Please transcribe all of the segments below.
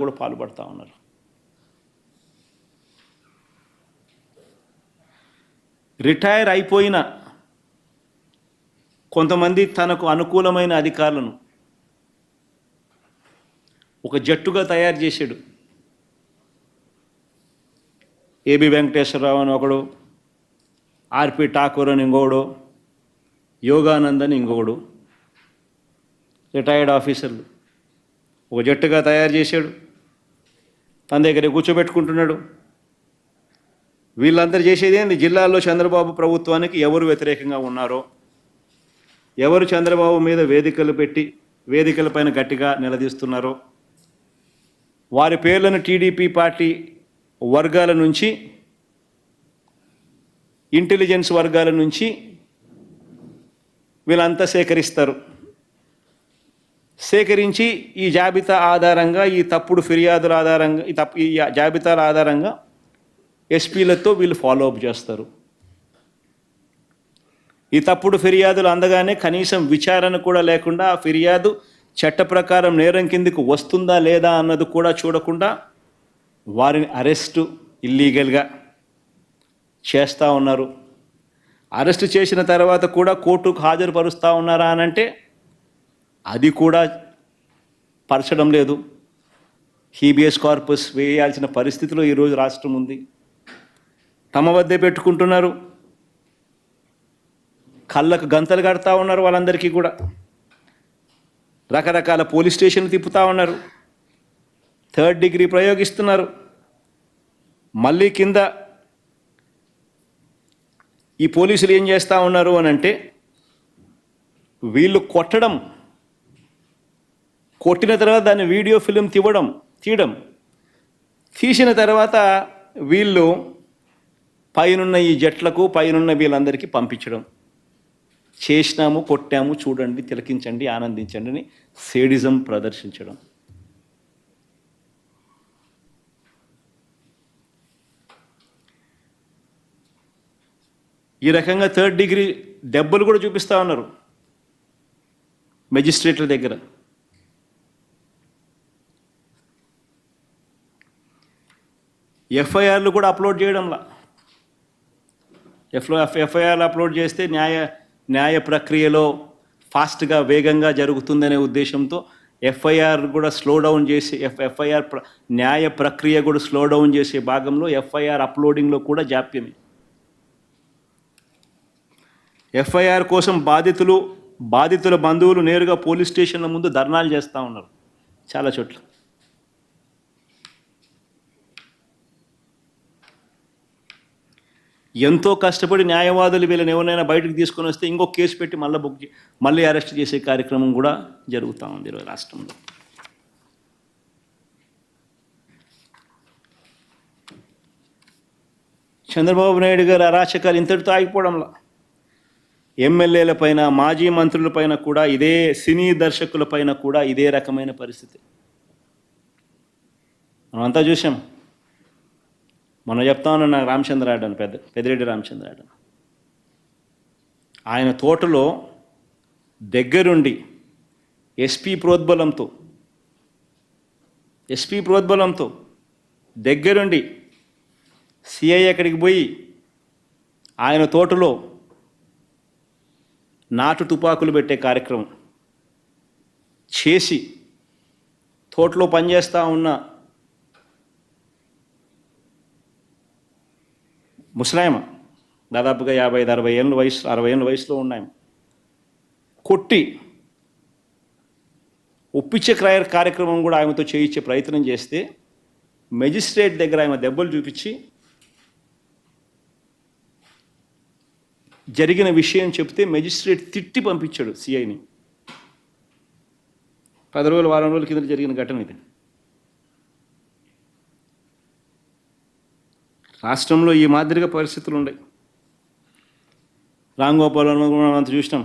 కూడా పాల్పడతా ఉన్నారు. రిటైర్ అయిపోయిన కొంతమంది తనకు అనుకూలమైన అధికారులను ఒక జట్టుగా తయారు చేశాడు. ఏబి వెంకటేశ్వరరావు అని ఒకడు ఆర్పి ఠాకూర్ అని ఇంకొకడు యోగానంద్ అని ఇంకొకడు రిటైర్డ్ ఆఫీసర్లు. ఒక జట్టుగా తయారు చేశాడు. తన దగ్గర కూర్చోబెట్టుకుంటున్నాడు. వీళ్ళందరూ చేసేది ఏంది? జిల్లాల్లో చంద్రబాబు ప్రభుత్వానికి ఎవరు వ్యతిరేకంగా ఉన్నారో ఎవరు చంద్రబాబు మీద వేదికలు పెట్టి వేదికలపైన గట్టిగా నిలదీస్తున్నారో వారి పేర్లను టీడీపీ పార్టీ వర్గాల నుంచి ఇంటెలిజెన్స్ వర్గాల నుంచి వీళ్ళంతా సేకరిస్తారు. సేకరించి ఈ జాబితా ఆధారంగా ఈ తప్పుడు ఫిర్యాదుల ఆధారంగా ఈ తప్పు ఈ జాబితాల ఆధారంగా ఎస్పీలతో వీళ్ళు ఫాలో అప్ చేస్తారు. ఈ తప్పుడు ఫిర్యాదులు అందగానే కనీసం విచారణ కూడా లేకుండా ఆ ఫిర్యాదు చట్ట ప్రకారం నేరం కిందకు వస్తుందా లేదా అన్నది కూడా చూడకుండా వారిని అరెస్టు ఇల్లీగల్గా చేస్తూ ఉన్నారు. అరెస్టు చేసిన తర్వాత కూడా కోర్టుకు హాజరుపరుస్తూ ఉన్నారా అని అంటే అది కూడా పరచడం లేదు. హీబీఎస్ కార్పస్ వేయాల్సిన పరిస్థితిలో ఈరోజు రాష్ట్రం ఉంది. తమ వద్దే పెట్టుకుంటున్నారు. కళ్ళకు గంతలు కడతా ఉన్నారు వాళ్ళందరికీ కూడా. రకరకాల పోలీస్ స్టేషన్లు తిప్పుతా ఉన్నారు. థర్డ్ డిగ్రీ ప్రయోగిస్తున్నారు. మళ్ళీ కింద ఈ పోలీసులు ఏం చేస్తూ ఉన్నారు అని అంటే వీళ్ళు కొట్టడం కొట్టిన తర్వాత దాన్ని వీడియో ఫిలిం తీవడం తీయడం. తీసిన తర్వాత వీళ్ళు పైనున్న ఈ జట్లకు పైనున్న వీళ్ళందరికీ పంపించడం. చేసినాము కొట్టాము చూడండి తిలకించండి ఆనందించండి అని సేడిజం ప్రదర్శించడం. ఈ రకంగా థర్డ్ డిగ్రీ దెబ్బలు కూడా చూపిస్తూ ఉన్నారు. మెజిస్ట్రేట్ల దగ్గర. ఎఫ్ఐఆర్లు కూడా అప్లోడ్ చేయడంలా. ఎఫ్లో ఎఫ్ఐఆర్లు అప్లోడ్ చేస్తే న్యాయ న్యాయ ప్రక్రియలో ఫాస్ట్గా వేగంగా జరుగుతుందనే ఉద్దేశంతో ఎఫ్ఐఆర్ కూడా స్లో డౌన్ చేసి ఎఫ్ ఎఫ్ఐఆర్ ప్ర న్యాయ ప్రక్రియ కూడా స్లో డౌన్ చేసే భాగంలో ఎఫ్ఐఆర్ అప్లోడింగ్లో కూడా జాప్యమే. ఎఫ్ఐఆర్ కోసం బాధితులు బాధితుల బంధువులు నేరుగా పోలీస్ స్టేషన్ల ముందు ధర్నాలు చేస్తూ ఉన్నారు. చాలా చోట్ల. ఎంతో కష్టపడి న్యాయవాదులు వీళ్ళని ఎవరినైనా బయటకు తీసుకొని వస్తే ఇంకో కేసు పెట్టి మళ్ళీ బుక్ మళ్ళీ అరెస్ట్ చేసే కార్యక్రమం కూడా జరుగుతూ ఉంది ఈరోజు రాష్ట్రంలో. చంద్రబాబు నాయుడు గారు అరాచకాలు ఇంతటితో ఆగిపోవడంలో? ఎమ్మెల్యేల పైన మాజీ మంత్రుల పైన కూడా ఇదే సినీ దర్శకుల పైన కూడా ఇదే రకమైన పరిస్థితి. మనమంతా చూసాం మొన్న చెప్తా ఉన్న నాకు రామచంద్రాయుడు అని పెద్ద పెద్దిరెడ్డి రామచంద్రాయుడు ఆయన తోటలో దగ్గరుండి ఎస్పీ ప్రోద్బలంతో ఎస్పీ ప్రోద్బలంతో దగ్గరుండి సిఐ అక్కడికి పోయి ఆయన తోటలో నాటు తుపాకులు పెట్టే కార్యక్రమం చేసి తోటలో పనిచేస్తూ ఉన్న ముసలాయమ దాదాపుగా యాభై ఐదు అరవై ఏళ్ళ వయసు అరవై ఏళ్ళ వయసులో ఉన్నాయమ కొట్టి ఒప్పించే క్రయ కార్యక్రమం కూడా ఆమెతో చేయించే ప్రయత్నం చేస్తే మెజిస్ట్రేట్ దగ్గర ఆమె దెబ్బలు చూపించి జరిగిన విషయం చెప్తే మెజిస్ట్రేట్ తిట్టి పంపించాడు సిఐని. పది రోజులు వారం రోజుల కింద జరిగిన ఘటన ఇది. రాష్ట్రంలో ఈ మాదిరిగా పరిస్థితులు ఉన్నాయి రామ్ గోపాల్ కూడా మనం అంత చూసినాం.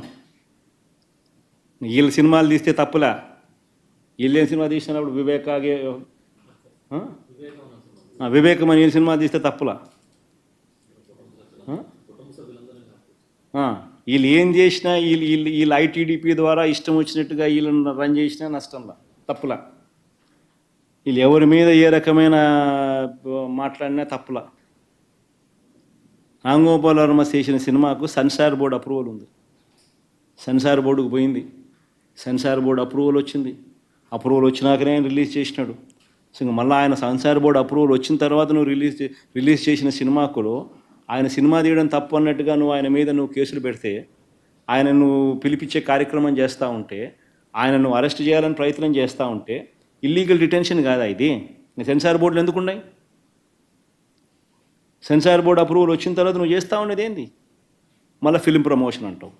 వీళ్ళు సినిమాలు తీస్తే తప్పులా? వీళ్ళు ఏం సినిమా తీసినప్పుడు వివేకాగే వివేకమని ఆ, వివేకం అని వీళ్ళు సినిమా తీస్తే తప్పులా? వీళ్ళు ఏం చేసినా వీళ్ళు వీళ్ళు వీళ్ళు ఐటీడీపీ ద్వారా ఇష్టం వచ్చినట్టుగా వీళ్ళని రన్ చేసినా నష్టంలా? తప్పులా? వీళ్ళు ఎవరి మీద ఏ రకమైన మాట్లాడినా తప్పుల? రాంగోపాల్ వర్మ చేసిన సినిమాకు సెన్సార్ బోర్డు అప్రూవల్ ఉంది. సెన్సార్ బోర్డుకు పోయింది. సెన్సార్ బోర్డు అప్రూవల్ వచ్చింది. అప్రూవల్ వచ్చినాకనే ఆయన రిలీజ్ చేసినాడు. సో ఇంక మళ్ళీ ఆయన సెన్సార్ బోర్డు అప్రూవల్ వచ్చిన తర్వాత నువ్వు రిలీజ్ రిలీజ్ చేసిన సినిమాకులో ఆయన సినిమా తీయడం తప్పు అన్నట్టుగా నువ్వు ఆయన మీద నువ్వు కేసులు పెడితే ఆయన నువ్వు పిలిపించే కార్యక్రమం చేస్తూ ఉంటే ఆయన నువ్వు అరెస్ట్ చేయాలని ప్రయత్నం చేస్తూ ఉంటే ఇల్లీగల్ డిటెన్షన్ కాదా ఇది? సెన్సార్ బోర్డులు ఎందుకున్నాయి సెన్సార్ బోర్డు అప్రూవల్ వచ్చిన తర్వాత నువ్వు చేస్తూ ఉండేది ఏంది? మళ్ళీ ఫిలిం ప్రమోషన్ అంటావు.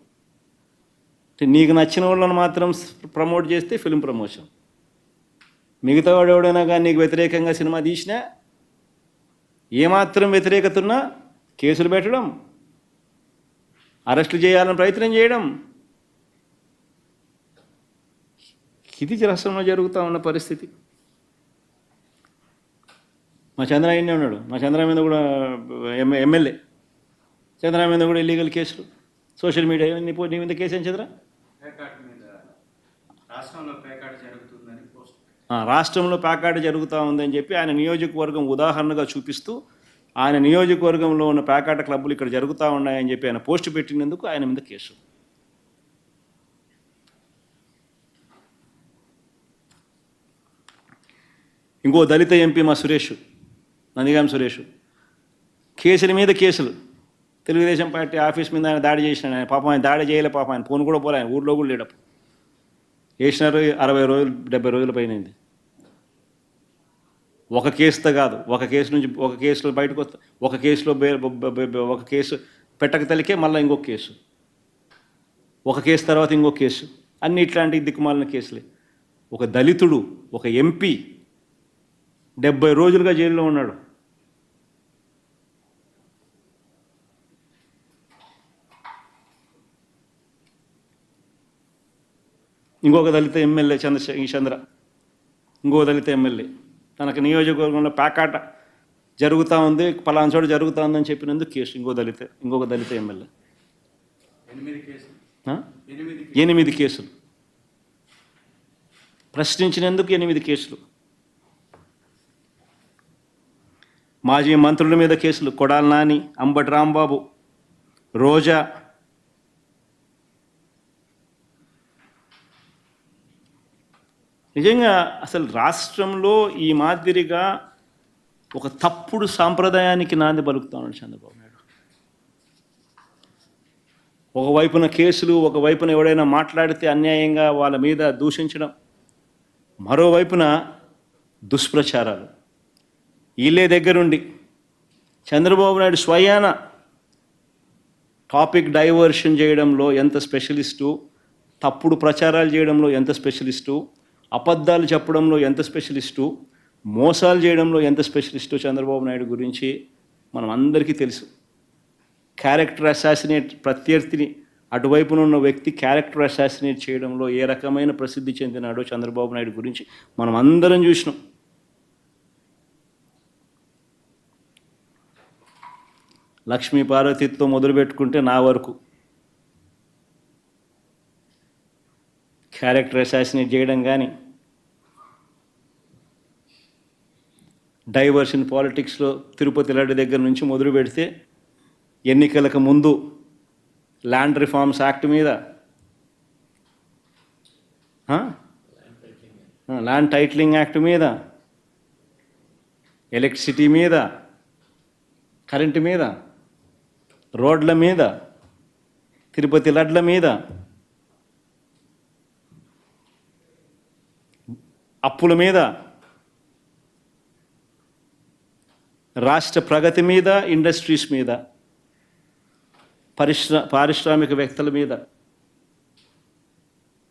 నీకు నచ్చిన వాళ్ళని మాత్రం ప్రమోట్ చేస్తే ఫిలిం ప్రమోషన్. మిగతా వాడు ఎవడైనా కానీ నీకు వ్యతిరేకంగా సినిమా తీసినా ఏమాత్రం వ్యతిరేకత ఉన్నా కేసులు పెట్టడం అరెస్టులు చేయాలని ప్రయత్నం చేయడం. ఇది రాష్ట్రంలో జరుగుతూ ఉన్న పరిస్థితి. మా చంద్ర ఆయన్నే ఉన్నాడు. మా చంద్ర మీద కూడా ఎమ్మె ఎమ్మెల్యే. చంద్ర మీద కూడా ఇల్లీగల్ కేసులు. సోషల్ మీడియా నీ నీ మీద కేసు ఏం చంద్ర రాష్ట్రంలో ప్యాకాట్ జరుగుతూ ఉందని చెప్పి ఆయన నియోజకవర్గం ఉదాహరణగా చూపిస్తూ ఆయన నియోజకవర్గంలో ఉన్న ప్యాకాట క్లబ్బులు ఇక్కడ జరుగుతూ ఉన్నాయని చెప్పి ఆయన పోస్ట్ పెట్టినందుకు ఆయన మీద కేసు. ఇంకో దళిత ఎంపీ మా సురేష్. నందిగాం సురేష్. కేసుల మీద కేసులు. తెలుగుదేశం పార్టీ ఆఫీస్ మీద ఆయన దాడి చేసిన ఆయన పాపం ఆయన దాడి చేయలే పాపం ఆయన ఫోన్ కూడా పోలే ఆయన ఊళ్ళో కూడా లేడప్పుడు వేసినారు అరవై రోజులు డెబ్బై రోజుల పైన ఒక కేసుతో కాదు ఒక కేసు నుంచి ఒక కేసులో బయటకు వస్తా ఒక కేసులో బే- ఒక కేసు పెట్టక తలికే మళ్ళీ ఇంకొక కేసు. ఒక కేసు తర్వాత ఇంకొక కేసు. అన్ని ఇట్లాంటి దిక్కుమాలిన కేసులే. ఒక దళితుడు ఒక ఎంపీ డెబ్బై రోజులుగా జైల్లో ఉన్నాడు. ఇంకొక దళిత ఎమ్మెల్యే చంద్ర ఈ చంద్ర. ఇంకో దళిత ఎమ్మెల్యే. తనకు నియోజకవర్గంలో ప్యాకాట జరుగుతూ ఉంది పలానా చోట జరుగుతూ ఉందని చెప్పినందుకు కేసు. ఇంకో దళిత ఇంకొక దళిత ఎమ్మెల్యే. ఎనిమిది కేసులు. ప్రశ్నించినందుకు ఎనిమిది కేసులు. మాజీ మంత్రుల మీద కేసులు. కొడాల నాని అంబటి రాంబాబు రోజా నిజంగా అసలు రాష్ట్రంలో ఈ మాదిరిగా ఒక తప్పుడు సాంప్రదాయానికి నాంది పలుకుతా చంద్రబాబు నాయుడు. ఒకవైపున కేసులు ఒకవైపున ఎవడైనా మాట్లాడితే అన్యాయంగా వాళ్ళ మీద దూషించడం మరోవైపున దుష్ప్రచారాలు. వీళ్ళే దగ్గరుండి చంద్రబాబు నాయుడు స్వయాన టాపిక్ డైవర్షన్ చేయడంలో ఎంత స్పెషలిస్టు తప్పుడు ప్రచారాలు చేయడంలో ఎంత స్పెషలిస్టు అబద్ధాలు చెప్పడంలో ఎంత స్పెషలిస్టు? మోసాలు చేయడంలో ఎంత స్పెషలిస్టు చంద్రబాబు నాయుడు గురించి మనం అందరికీ తెలుసు. క్యారెక్టర్ అసాసినేట్ ప్రత్యర్థిని అటువైపున ఉన్న వ్యక్తి క్యారెక్టర్ అసాసినేట్ చేయడంలో ఏ రకమైన ప్రసిద్ధి చెందినాడో చంద్రబాబు నాయుడు గురించి మనం అందరం చూసినాం. లక్ష్మీ పార్వతితో మొదలు పెట్టుకుంటే నా వరకు. క్యారెక్టర్ అసాసినేట్ చేయడం కానీ డైవర్షన్ పాలిటిక్స్లో తిరుపతి లడ్డు దగ్గర నుంచి మొదలు పెడితే ఎన్నికలకు ముందు ల్యాండ్ రిఫార్మ్స్ యాక్ట్ మీద? ల్యాండ్ టైటిలింగ్ యాక్ట్ మీద? ఎలక్ట్రిసిటీ మీద? కరెంటు మీద? రోడ్ల మీద? తిరుపతి లడ్ల మీద? అప్పుల మీద? రాష్ట్ర ప్రగతి మీద ఇండస్ట్రీస్ మీద పరిశ్ర పారిశ్రామిక వ్యక్తుల మీద.